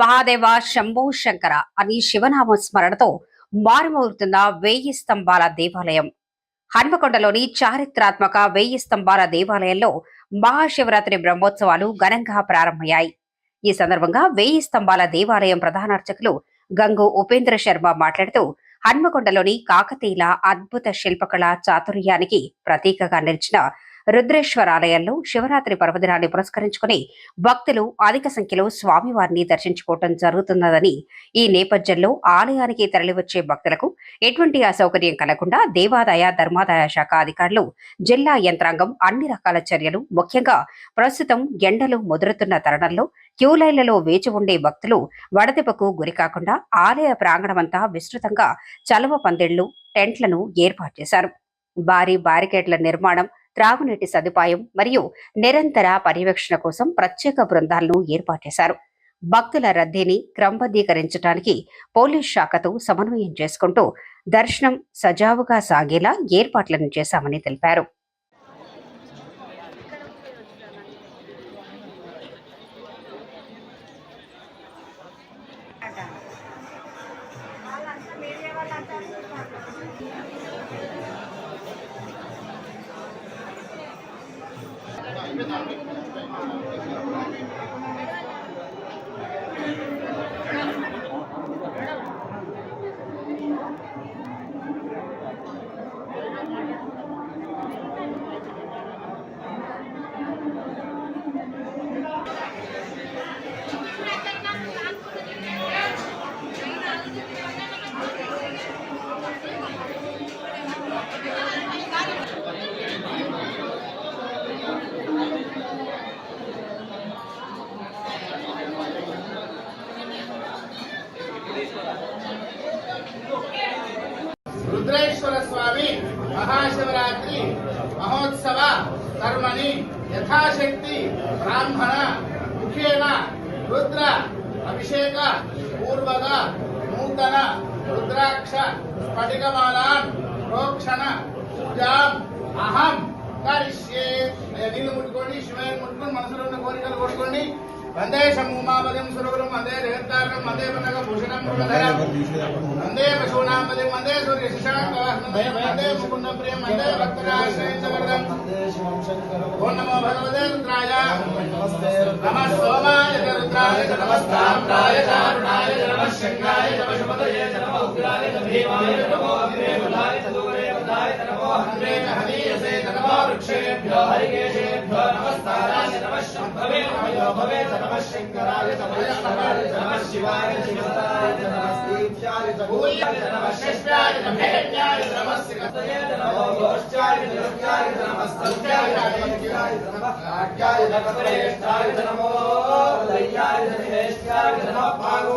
మహాదేవ శంభో శంకర అని శివనామ స్మరణతో మారుమోగుతున్న వేయి స్తంభాల దేవాలయం. హన్మకొండలోని చారిత్రాత్మక వేయి స్తంభాల దేవాలయంలో మహాశివరాత్రి బ్రహ్మోత్సవాలు ఘనంగా ప్రారంభమయ్యాయి. ఈ సందర్భంగా వేయి స్తంభాల దేవాలయం ప్రధాన అర్చకులు గంగు ఉపేంద్ర శర్మ మాట్లాడుతూ హన్మకొండలోని కాకతీయుల అద్భుత శిల్పకళ చాతుర్యానికి ప్రతీకగా నిలిచిన రుద్రేశ్వర ఆలయంలో శివరాత్రి పర్వదినాన్ని పురస్కరించుకుని భక్తులు అధిక సంఖ్యలో స్వామివారిని దర్శించుకోవటం జరుగుతున్నదని ఈ నేపథ్యంలో ఆలయానికి తరలివచ్చే భక్తులకు ఎటువంటి అసౌకర్యం కలగకుండా దేవాదాయ ధర్మాదాయ శాఖ అధికారులు జిల్లా యంత్రాంగం అన్ని రకాల చర్యలు ముఖ్యంగా ప్రస్తుతం ఎండలు ముదురుతున్న తరుణంలో క్యూలైన్లలో వేచి ఉండే భక్తులు వడదెబ్బకు గురికాకుండా ఆలయ ప్రాంగణమంతా విస్తృతంగా చలవ పందిళ్ళు టెంట్లను ఏర్పాటు చేశారు. భారీ బారికేడ్ల నిర్మాణం త్రాగునీటి సదుపాయం మరియు నిరంతర పర్యవేక్షణ కోసం ప్రత్యేక బృందాలను ఏర్పాటు చేశారు. భక్తుల రద్దీని క్రమబద్ధీకరించడానికి పోలీస్ శాఖతో సమన్వయం చేసుకుంటూ దర్శనం సజావుగా సాగేలా ఏర్పాట్లను చేశామని తెలిపారు రుద్రేశ్వర స్వామి మహాశివరాత్రి మహోత్సవ కర్మని యథాశక్తి బ్రాహ్మణ ముఖేన రుద్ర అభిషేక పూర్వక నూతన రుద్రాక్ష స్ఫటికమాలాన్ ప్రోక్షణ పూజాం అహం కరిష్యే అయ్యా, నీళ్ళు ముట్టుకోండి శివయ్యను ముట్టుకొని మనసులో ఉన్న కోరికలు కొట్టుకోండి వందే శంభూమాపదం సురగురం వందే జగత్తారణం వందే పన్నగ భూషణం మృగధరం వందే పశూనాంపదిం వందే సూర్య వందే ముకుందం ప్రియం వందే భక్తరాశ్రయించవరదం ఓం నమో భగవతే రుద్రాయ. నమ సోమాయ రుద్రాయ చ నమస్తామ్రాయ చ అరుణాయ చ నమ చ పశుపతయే చ నమ ఉగ్రాయ చ భీమాయ నమో అగ్రే अग्रेण हवीयसे हरिकेशेभ्यो, नमस्ताराय नमः शम्भवे नमयो, भवे च नमः शङ्कराय च महेश्वराय च नमः शिवाय शिवताय च नमः स्तीक्षाय च भूयाय च नमः श्रेष्ठाय च भेट्याय च नमः श्रीकतये च नमो गोष्ठ्याय च नृत्याय च नमः सत्याय च नमः च नमः राज्याय च कपरेष्ठाय च नमो, लय्याय च निरेष्ठाय च नमः भागो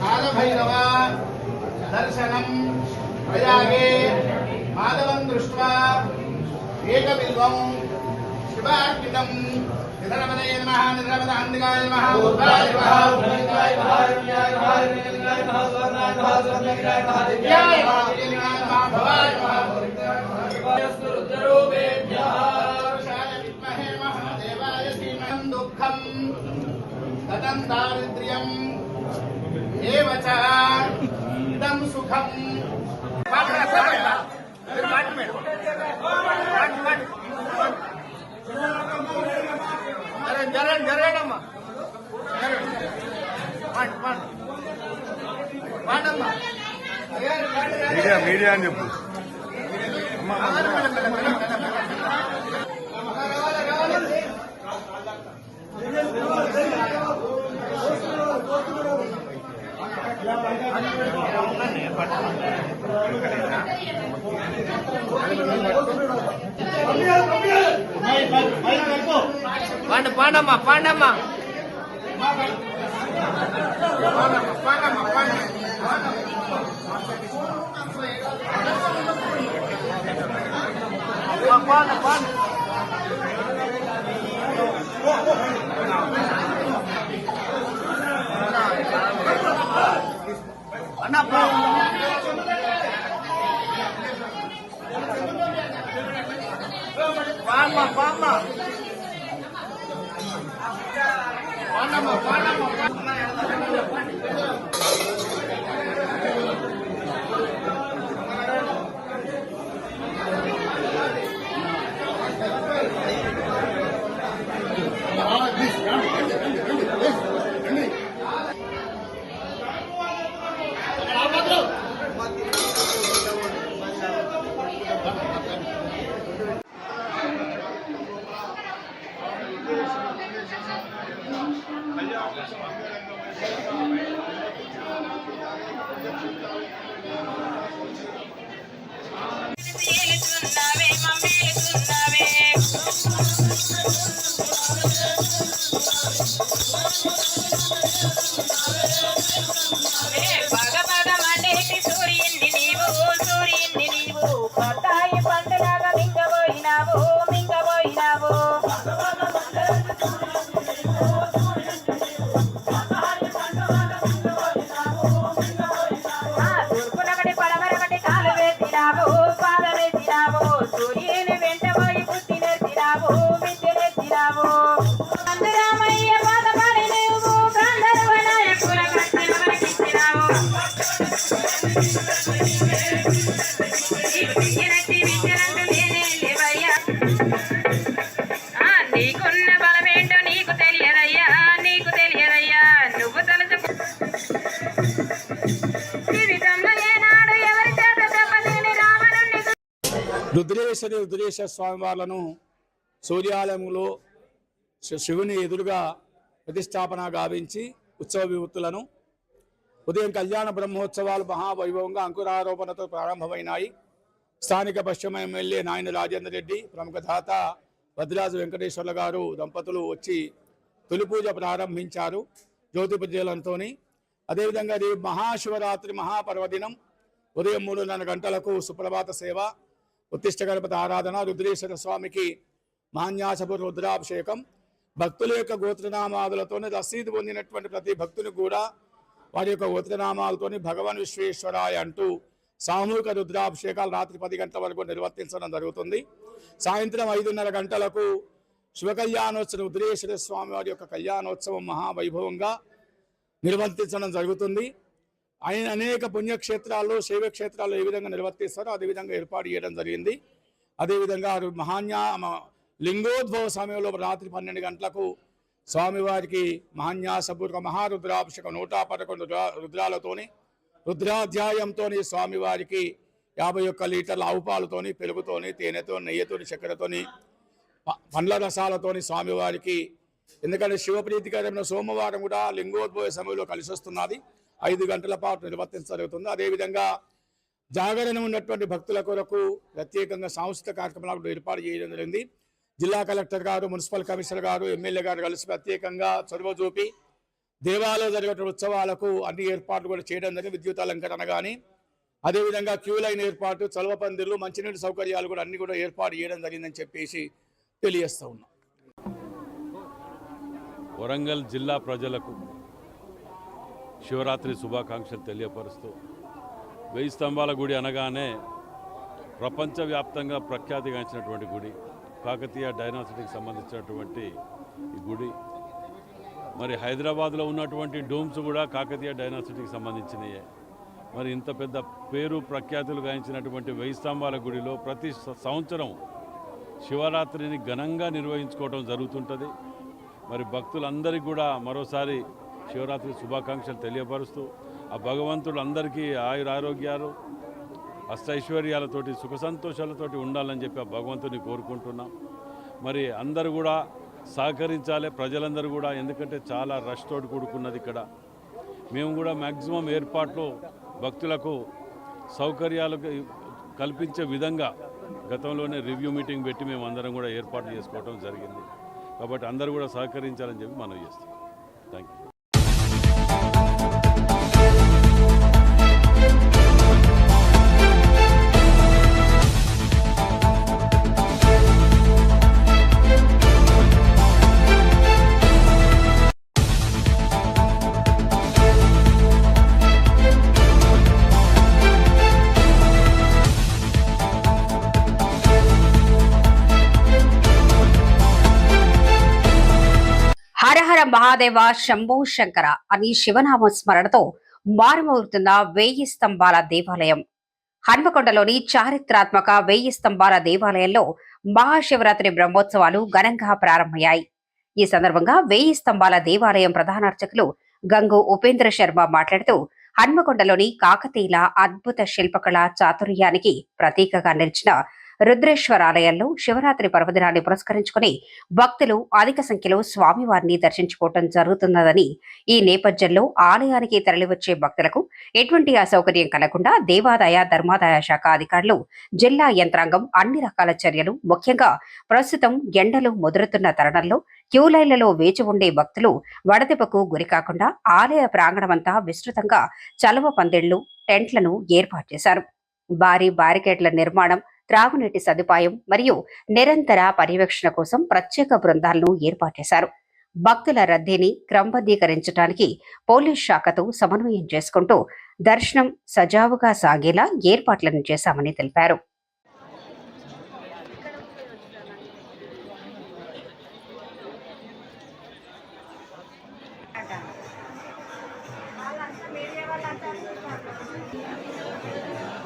कालभैरव दर्शनम् प्रयागे माधव दृष्ट्वा एकबिल्वम् शिवार्पितम् దుఃఖం గతం దారిద్ర్యం ఏవ చ ఇదం సుఖం జరగండి జరగండమ్మా పాడమ్మా మీడియా మీడియా అని చెప్పు రావాలి రావాలి பாண்டம்மா பாண்டம்மா Sorry. రుద్రేశ్వరి రుద్రేశ్వర స్వామివార్లను సూర్యాలయంలో శి- శివుని ఎదురుగా ప్రతిష్టాపన గావించి ఉత్సవ విభూతులను ఉదయం కళ్యాణ బ్రహ్మోత్సవాలు మహావైభవంగా అంకురారోపణతో ప్రారంభమైనాయి. స్థానిక పశ్చిమ ఎమ్మెల్యే నాయన రాజేందర్ రెడ్డి ప్రముఖ దాత భద్రాజు వెంకటేశ్వర్ల గారు దంపతులు వచ్చి తొలి పూజ ప్రారంభించారు జ్యోతి పూజలతో అదేవిధంగా రేపు మహాశివరాత్రి మహాపర్వదినం ఉదయం మూడున్నర గంటలకు సుప్రభాత సేవ ఉత్తిష్ట గణపతి ఆరాధన రుద్రేశ్వర స్వామికి మాన్యాసపు రుద్రాభిషేకం. భక్తుల యొక్క గోత్రనామాదులతోనే రసీదు పొందినటువంటి ప్రతి భక్తుని కూడా వారి యొక్క గోత్రనామాలతోని భగవాన్ విశ్వేశ్వరాయ అంటూ సామూహిక రుద్రాభిషేకాలు రాత్రి పది గంటల వరకు నిర్వర్తించడం జరుగుతుంది. సాయంత్రం ఐదున్నర గంటలకు శివకళ్యాణోత్సవం రుద్రేశ్వర స్వామి వారి యొక్క కళ్యాణోత్సవం మహావైభవంగా నిర్వర్తించడం జరుగుతుంది. ఆయన అనేక పుణ్యక్షేత్రాల్లో శైవక్షేత్రాల్లో ఏ విధంగా నిర్వర్తిస్తారో అదే విధంగా ఏర్పాటు చేయడం జరిగింది. అదేవిధంగా మహాన్య మహాన్యా మ- లింగోద్భవ సమయంలో రాత్రి పన్నెండు గంటలకు స్వామివారికి మహాన్యాసపూర్వక మహారుద్రాభిషేకం నూట పదకొండు రుద్రాలతోని రుద్రాధ్యాయంతోని స్వామివారికి యాభై ఒక్క లీటర్ల ఆవుపాలతోని పెరుగుతోని తేనెతో నెయ్యితోని చక్కెరతోని పండ్ల రసాలతోని స్వామివారికి ఎందుకంటే శివప్రీతికరమైన సోమవారం కూడా లింగోద్భవ సమయంలో కలిసి వస్తున్నది ఐదు గంటల పాటు నిర్వర్తించగలుగుతుంది అదేవిధంగా జాగరణ ఉన్నటువంటి భక్తుల కొరకు ప్రత్యేకంగా సాంస్కృతిక కార్యక్రమాలు కూడా ఏర్పాటు చేయడం జరిగింది. జిల్లా కలెక్టర్ గారు మున్సిపల్ కమిషనర్ గారు ఎమ్మెల్యే గారు కలిసి ప్రత్యేకంగా చొరవ చూపి దేవాలయ జరిగేటువంటి ఉత్సవాలకు అన్ని ఏర్పాట్లు కూడా చేయడం జరిగింది. విద్యుత్ అలంకరణ కానీ అదేవిధంగా క్యూ లైన్ ఏర్పాటు చలవ పందిర్లు మంచినీటి సౌకర్యాలు కూడా అన్ని కూడా ఏర్పాటు చేయడం జరిగిందని చెప్పేసి తెలియజేస్తూ ఉన్నాం. వరంగల్ జిల్లా ప్రజలకు శివరాత్రి శుభాకాంక్షలు తెలియపరుస్తూ వెయ్యి స్తంభాల గుడి అనగానే ప్రపంచవ్యాప్తంగా ప్రఖ్యాతిగాంచినటువంటి గుడి కాకతీయ డైనాసిటీకి సంబంధించినటువంటి ఈ గుడి. మరి హైదరాబాద్లో ఉన్నటువంటి డోమ్స్ కూడా కాకతీయ డైనాసిటీకి సంబంధించినయే. మరి ఇంత పెద్ద పేరు ప్రఖ్యాతులు గాయించినటువంటి వెయ్యి స్తంభాల గుడిలో ప్రతి సంవత్సరం శివరాత్రిని ఘనంగా నిర్వహించుకోవడం జరుగుతుంటుంది. మరి భక్తులందరికీ కూడా మరోసారి శివరాత్రి శుభాకాంక్షలు తెలియపరుస్తూ ఆ భగవంతుడు అందరికీ ఆయుర ఆరోగ్యాలు అష్టైశ్వర్యాలతోటి సుఖ సంతోషాలతోటి ఉండాలని చెప్పి ఆ భగవంతుని కోరుకుంటున్నాం. మరి అందరూ కూడా సహకరించాలి ప్రజలందరూ కూడా ఎందుకంటే చాలా రష్ తోటి కూడుకున్నది ఇక్కడ. మేము కూడా మ్యాక్సిమం ఏర్పాట్లు భక్తులకు సౌకర్యాలు కల్పించే విధంగా గతంలోనే రివ్యూ మీటింగ్ పెట్టి మేము అందరం కూడా ఏర్పాటు చేసుకోవడం జరిగింది. కాబట్టి అందరూ కూడా సహకరించాలని చెప్పి మనం చేస్తాం థ్యాంక్ యూ మహాదేవ శంభో శంకర అని శివనామ స్మరణతో మారుమోగుతున్న వేయి స్తంభాల దేవాలయం. హన్మకొండలోని చారిత్రాత్మక వేయి స్తంభాల దేవాలయంలో మహాశివరాత్రి బ్రహ్మోత్సవాలు ఘనంగా ప్రారంభమయ్యాయి. ఈ సందర్భంగా వేయి స్తంభాల దేవాలయం ప్రధానార్చకులు గంగు ఉపేంద్ర శర్మ మాట్లాడుతూ హన్మకొండలోని కాకతీయుల అద్భుత శిల్పకళ చాతుర్యానికి ప్రతీకగా నిలిచిన రుద్రేశ్వర ఆలయంలో శివరాత్రి పర్వదినాన్ని పురస్కరించుకుని భక్తులు అధిక సంఖ్యలో స్వామివారిని దర్శించుకోవటం జరుగుతున్నదని ఈ నేపథ్యంలో ఆలయానికి తరలివచ్చే భక్తులకు ఎటువంటి అసౌకర్యం కలగకుండా దేవాదాయ ధర్మాదాయ శాఖ అధికారులు జిల్లా యంత్రాంగం అన్ని రకాల చర్యలు ముఖ్యంగా ప్రస్తుతం ఎండలు ముదురుతున్న తరుణంలో క్యూలైన్లలో వేచి ఉండే భక్తులు వడదెబ్బకు గురికాకుండా ఆలయ ప్రాంగణమంతా విస్తృతంగా చలవ పందిళ్ళు టెంట్లను ఏర్పాటు చేశారు. భారీ బారికేడ్ల నిర్మాణం త్రాగునీటి సదుపాయం మరియు నిరంతర పర్యవేక్షణ కోసం ప్రత్యేక బృందాలను ఏర్పాటు చేశారు భక్తుల రద్దీని క్రమబద్ధీకరించడానికి పోలీస్ శాఖతో సమన్వయం చేసుకుంటూ దర్శనం సజావుగా సాగేలా ఏర్పాట్లను చేశామని తెలిపారు. రుద్రేశ్వర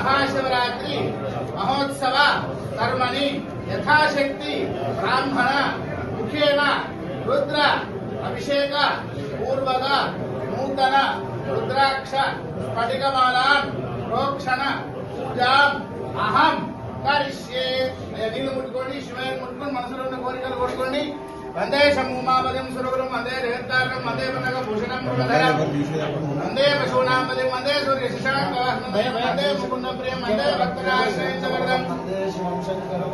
మహాశివరాత్రి మహోత్సవ కర్మని యథాశక్తి బ్రాహ్మణ ముఖేన రుద్ర అభిషేక పూర్వక నూతన రుద్రాక్ష స్ఫటికమాలాన్ ప్రోక్షణ పూజాం అహం కరిష్యే. అయ్యా, ముట్టుకోండి శివయ్య ముట్టుకోండి మనసులో ఉన్న కోరికలు కొట్టుకోండి వందే సమూమాపదం సురగురం వందే రేహత్తారణం వందే పన్నగ భూషణం మృగధరం వందే పశూనాం పదం వందే సూర్య శశాంకవాహనం వందే ముకుంద ప్రియం వందే భక్తరాశ్రయించవరదం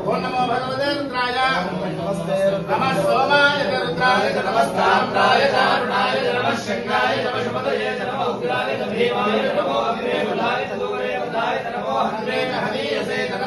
ఓం నమో భగవతే రుద్రాయ. నమ సోమాయ రుద్రాయ చారుణాయ ఉగ్రాయ భీమాయ అగ్రే బలాయ నమో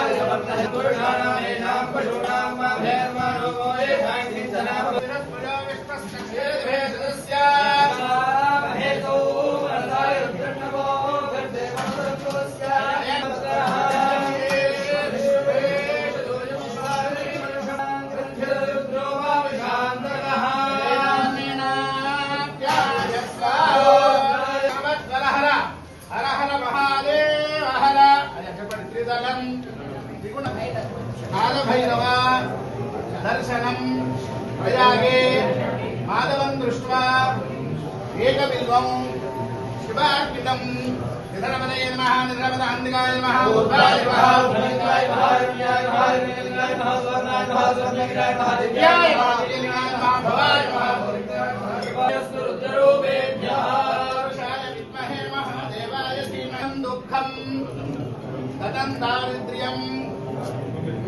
पशूनां पशूनां वा भैर्वणो कालभैरव दर्शनम् प्रयागे माधव दृष्ट्वा एकबिल्वम् शिवार्पितम् निधरपदये नमः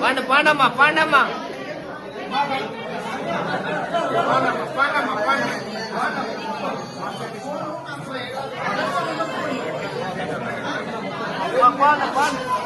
பாண்ட பாண்டம்மா பாண்டம்மா. பாண்ட பாண்ட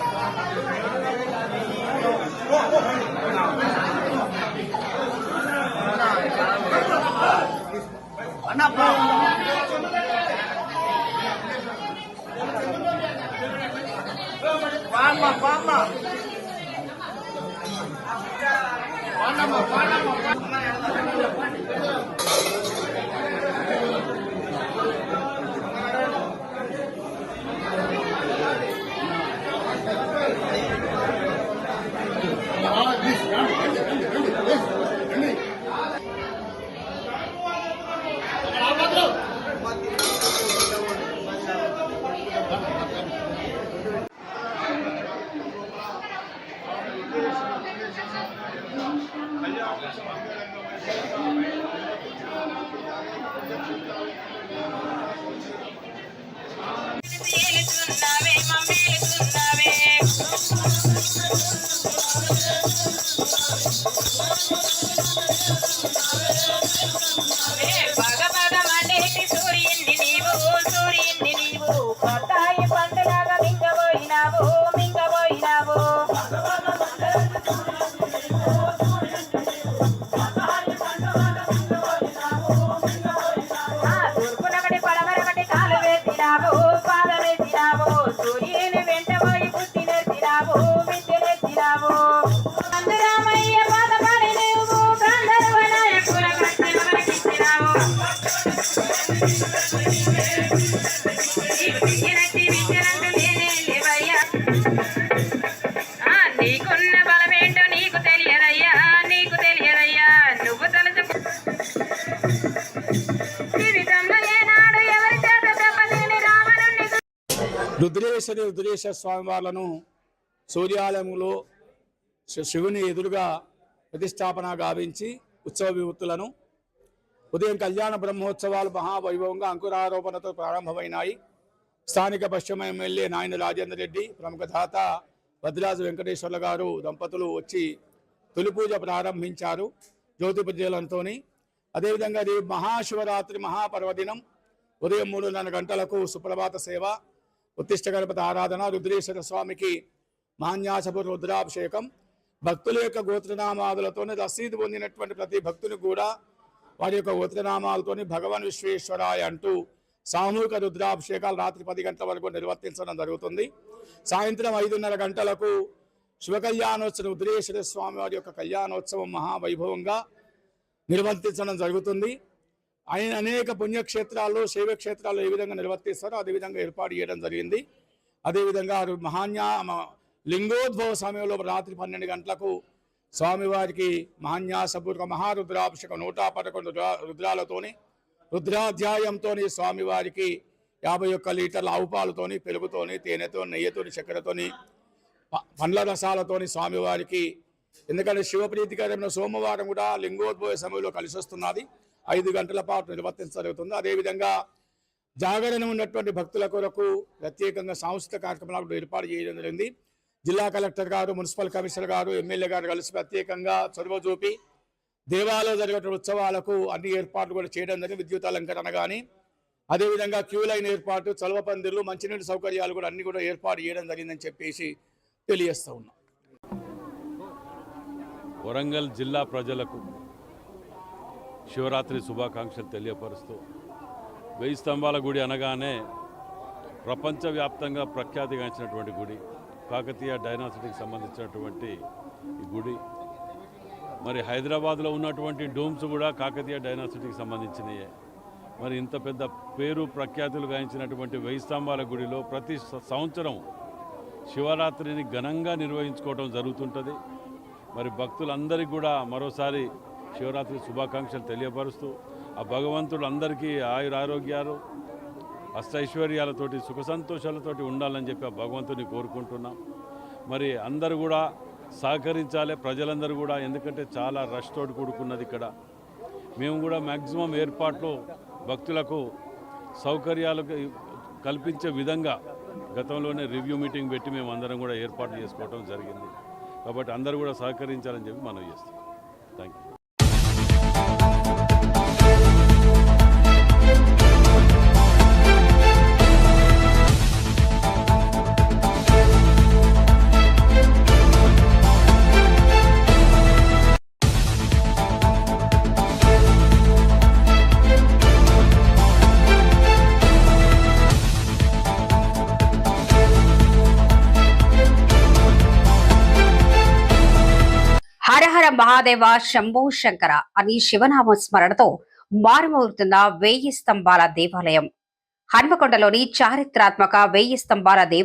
Oh. రుద్రేశ్వరి రుద్రేశ్వర స్వామి వాళ్ళను సూర్యాలయంలో శి- శివుని ఎదురుగా ప్రతిష్టాపన గావించి ఉత్సవ విభూతులను ఉదయం కళ్యాణ బ్రహ్మోత్సవాలు మహావైభవంగా అంకురారోపణతో ప్రారంభమైనాయి. స్థానిక పశ్చిమ ఎమ్మెల్యే నాయన రాజేందర్ రెడ్డి ప్రముఖ దాత భద్రాజు వెంకటేశ్వర్ల గారు దంపతులు వచ్చి తొలి పూజ ప్రారంభించారు జ్యోతి పూజలతో అదేవిధంగా రేపు మహాశివరాత్రి మహాపర్వదినం ఉదయం మూడున్నర గంటలకు సుప్రభాత సేవ ఉత్తిష్ట గణపతి ఆరాధన రుద్రేశ్వర స్వామికి మాన్యాసపు రుద్రాభిషేకం. భక్తుల యొక్క గోత్రనామాదులతోనే రసీదు పొందినటువంటి ప్రతి భక్తుని కూడా వారి యొక్క గోత్రనామాలతోని భగవాన్ విశ్వేశ్వరాయ అంటూ సామూహిక రుద్రాభిషేకాలు రాత్రి పది గంటల వరకు నిర్వర్తించడం జరుగుతుంది. సాయంత్రం ఐదున్నర గంటలకు శివకళ్యాణోత్సవం రుద్రేశ్వర స్వామి వారి యొక్క కళ్యాణోత్సవం మహావైభవంగా నిర్వర్తించడం జరుగుతుంది. ఆయన అనేక పుణ్యక్షేత్రాల్లో శైవక్షేత్రాల్లో ఏ విధంగా నిర్వర్తిస్తారో అదే విధంగా ఏర్పాటు చేయడం జరిగింది. అదేవిధంగా మహాన్యా మ- లింగోద్భవ సమయంలో రాత్రి పన్నెండు గంటలకు స్వామివారికి మహాన్యాసపూర్వక మహారుద్రాభిషేకం నూట పదకొండు రుద్రాలతోని రుద్రాధ్యాయంతోని స్వామివారికి యాభై ఒక్క లీటర్ల ఆవుపాలతోని పెరుగుతోని తేనెతో నెయ్యితోని చక్కెరతోని పండ్ల రసాలతోని స్వామివారికి ఎందుకంటే శివప్రీతికరమైన సోమవారం కూడా లింగోద్భవ సమయంలో కలిసి వస్తున్నది ఐదు గంటల పాటు నిర్వర్తించగలుగుతుంది అదేవిధంగా జాగరణ ఉన్నటువంటి భక్తుల కొరకు ప్రత్యేకంగా సాంస్కృతిక కార్యక్రమాలు ఏర్పాటు చేయడం జరిగింది. జిల్లా కలెక్టర్ గారు మున్సిపల్ కమిషనర్ గారు ఎమ్మెల్యే గారు కలిసి ప్రత్యేకంగా చొరవ చూపి దేవాలయంలో జరిగే ఉత్సవాలకు అన్ని ఏర్పాట్లు కూడా చేయడం జరిగింది. విద్యుత్ అలంకరణ కానీ అదేవిధంగా క్యూ లైన్ ఏర్పాటు చలవ పందిర్లు మంచినీటి సౌకర్యాలు కూడా అన్ని కూడా ఏర్పాటు చేయడం జరిగిందని చెప్పేసి తెలియజేస్తా ఉన్నాం. వరంగల్ జిల్లా ప్రజలకు శివరాత్రి శుభాకాంక్షలు తెలియపరుస్తూ వెయ్యి స్తంభాల గుడి అనగానే ప్రపంచవ్యాప్తంగా ప్రఖ్యాతిగాంచినటువంటి గుడి కాకతీయ డైనాసిటీకి సంబంధించినటువంటి ఈ గుడి. మరి హైదరాబాద్లో ఉన్నటువంటి డోమ్స్ కూడా కాకతీయ డైనాసిటీకి సంబంధించినయే. మరి ఇంత పెద్ద పేరు ప్రఖ్యాతులు గాయించినటువంటి వెయ్యి స్తంభాల గుడిలో ప్రతి సంవత్సరం శివరాత్రిని ఘనంగా నిర్వహించుకోవడం జరుగుతుంటుంది. మరి భక్తులందరికీ కూడా మరోసారి శివరాత్రి శుభాకాంక్షలు తెలియపరుస్తూ ఆ భగవంతుడు అందరికీ ఆయుర ఆరోగ్యాలు అష్టైశ్వర్యాలతోటి సుఖ సంతోషాలతోటి ఉండాలని చెప్పి ఆ భగవంతుని కోరుకుంటున్నాం. మరి అందరూ కూడా సహకరించాలి. ప్రజలందరూ కూడా ఎందుకంటే చాలా రష్ తోటి కూడుకున్నది ఇక్కడ. మేము కూడా మ్యాక్సిమం ఏర్పాట్లు భక్తులకు సౌకర్యాలు కల్పించే విధంగా గతంలోనే రివ్యూ మీటింగ్ పెట్టి మేము అందరం కూడా ఏర్పాటు చేసుకోవడం జరిగింది. కాబట్టి అందరూ కూడా సహకరించాలని చెప్పి మనం చేస్తాం థ్యాంక్ యూ హరహర మహాదేవ శంభో శంకర అని శివనామ స్మరణతో మారుమోగుతున్న వేయి స్తంభాల దేవాలయం. హన్మకొండలోని చారిత్రాత్మక వేయి స్తంభాల దేవాలయం